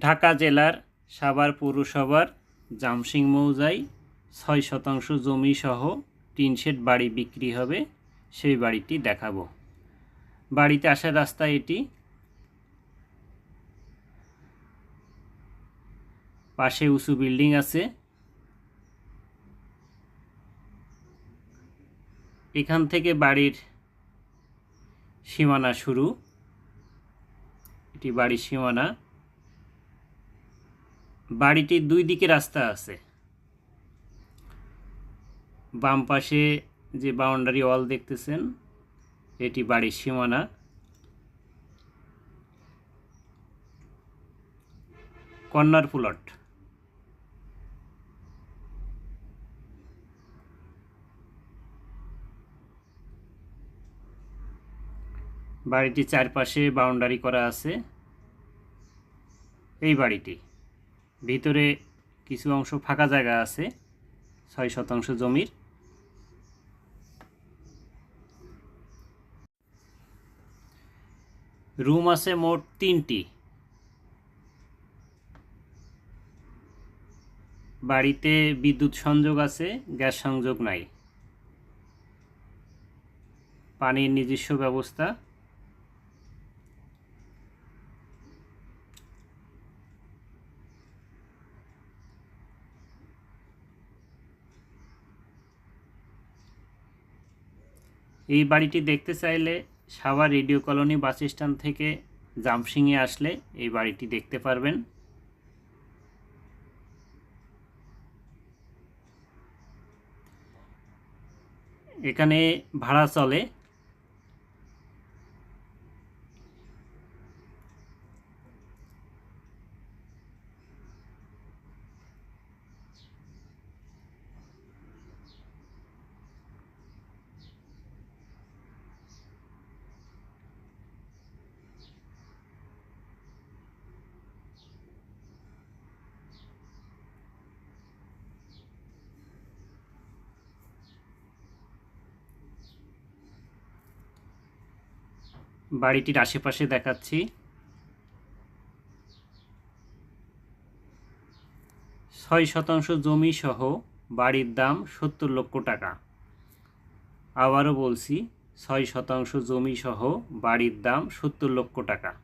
ঢাকা জেলার সাভার পৌরসভার জামসিং মৌজায় ছয় শতাংশ জমি সহ টিন শেড বাড়ি বিক্রি হবে, সেই বাড়িটি দেখাবো। বাড়িতে আসার রাস্তা এটি। পাশে উঁচু বিল্ডিং আছে। এখান থেকে বাড়ির সীমানা শুরু। এটি বাড়ির সীমানা। বাড়িটির দুই দিকে রাস্তা আছে। বাম পাশে যে বাউন্ডারি ওয়াল দেখতেছেন, এটি বাড়ির সীমানা। Corner plot. বাড়িটির চারপাশে বাউন্ডারি করা আছে। এই বাড়িটি। ভিতরে কিছু অংশ ফাঁকা জায়গা আছে, ছয় শতাংশ জমির। রুম আছে মোট তিনটি। বাড়িতে বিদ্যুৎ সংযোগ আছে, গ্যাস সংযোগ নাই। পানির নিজস্ব ব্যবস্থা। এই বাড়িটি দেখতে চাইলে Savar radio colony bus stand থেকে জামসিংয়ে আসলে এই বাড়িটি দেখতে পারবেন। এখানে ভাড়া চলে। বাড়িটির আশেপাশে দেখাচ্ছি। ছয় শতাংশ জমি সহ বাড়ির দাম সত্তর লক্ষ টাকা। আবারও বলছি, ছয় শতাংশ জমি সহ বাড়ির দাম সত্তর লক্ষ টাকা।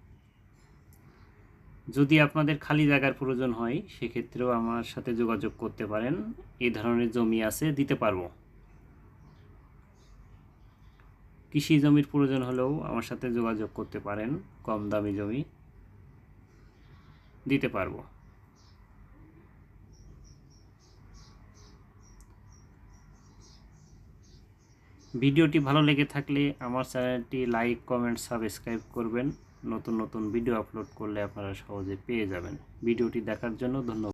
যদি আপনাদের খালি জায়গার প্রয়োজন হয়, সেক্ষেত্রেও আমার সাথে যোগাযোগ করতে পারেন। এ ধরনের জমি আছে, দিতে পারব। কৃষি জমির প্রয়োজন হলেও আমার সাথে যোগাযোগ করতে পারেন, কম দামি জমি দিতে পারব। ভিডিওটি ভালো লেগে থাকলে আমার চ্যানেলটি লাইক, কমেন্ট, সাবস্ক্রাইব করবেন। নতুন নতুন ভিডিও আপলোড করলে আপনারা সহজে পেয়ে যাবেন। ভিডিওটি দেখার জন্য ধন্যবাদ।